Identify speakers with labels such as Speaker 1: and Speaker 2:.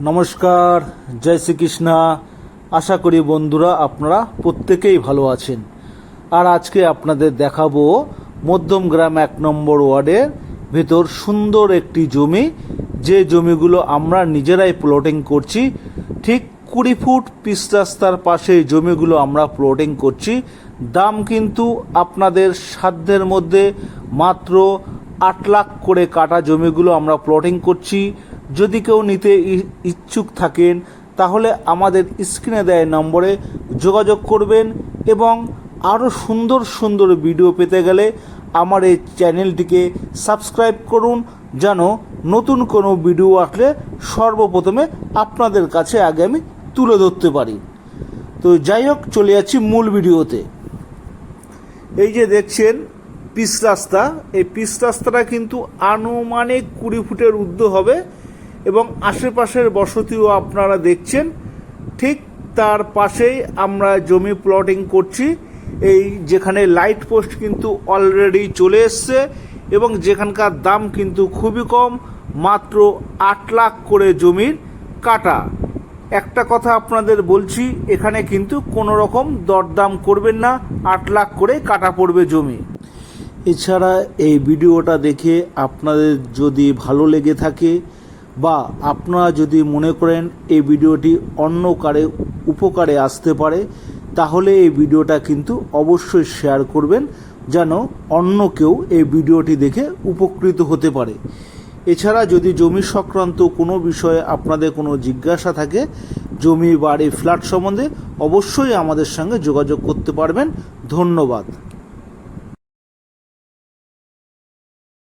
Speaker 1: নমস্কার, জয় শ্রীকৃষ্ণা। আশা করি বন্ধুরা আপনারা প্রত্যেকেই ভালো আছেন। আর আজকে আপনাদের দেখাবো মধ্যম গ্রাম এক নম্বর ওয়ার্ডের ভেতর সুন্দর একটি জমি। যে জমিগুলো আমরা নিজেরাই প্লটিং করছি, ঠিক কুড়ি ফুট পিস রাস্তার পাশে জমিগুলো আমরা প্লটিং করছি। দাম কিন্তু আপনাদের সাধ্যের মধ্যে মাত্র আট লাখ করে কাটা জমিগুলো আমরা প্লটিং করছি। যদি কেউ নিতে ইচ্ছুক থাকেন, তাহলে আমাদের স্ক্রিনে দেয় নম্বরে যোগাযোগ করবেন এবং আরও সুন্দর সুন্দর ভিডিও পেতে গেলে আমার এই চ্যানেলটিকে সাবস্ক্রাইব করুন, যেন নতুন কোনো ভিডিও আসলে সর্বপ্রথমে আপনাদের কাছে আগে আমি তুলে ধরতে পারি। তো যাই হোক, চলে যাচ্ছি মূল ভিডিওতে। এই যে দেখছেন পিচ রাস্তা। এই পিস রাস্তাটা কিন্তু আনুমানিক কুড়ি ফুটের ঊর্ধ্ব হবে। এবং আশেপাশের বসতিও আপনারা দেখছেন। ঠিক তার পাশেই আমরা জমি প্লটিং করছি। এই যেখানে লাইট পোস্ট কিন্তু অলরেডি চলে এসছে এবং যেখানকার দাম কিন্তু খুবই কম, মাত্র আট লাখ করে জমির কাটা। একটা কথা আপনাদের বলছি, এখানে কিন্তু কোনো রকম দরদাম করবেন না, আট লাখ করে কাটা পড়বে জমি। এছাড়া এই ভিডিওটা দেখে আপনাদের যদি ভালো লেগে থাকে বা আপনারা যদি মনে করেন এই ভিডিওটি অন্য কারে, উপকারে আসতে পারে, তাহলে এই ভিডিওটা কিন্তু অবশ্যই শেয়ার করবেন যেন অন্য কেউ এই ভিডিওটি দেখে উপকৃত হতে পারে। এছাড়া যদি জমি সংক্রান্ত কোনো বিষয়ে আপনাদের কোনো জিজ্ঞাসা থাকে, জমি, বাড়ি, ফ্ল্যাট সম্বন্ধে অবশ্যই আমাদের সঙ্গে যোগাযোগ করতে পারবেন। ধন্যবাদ।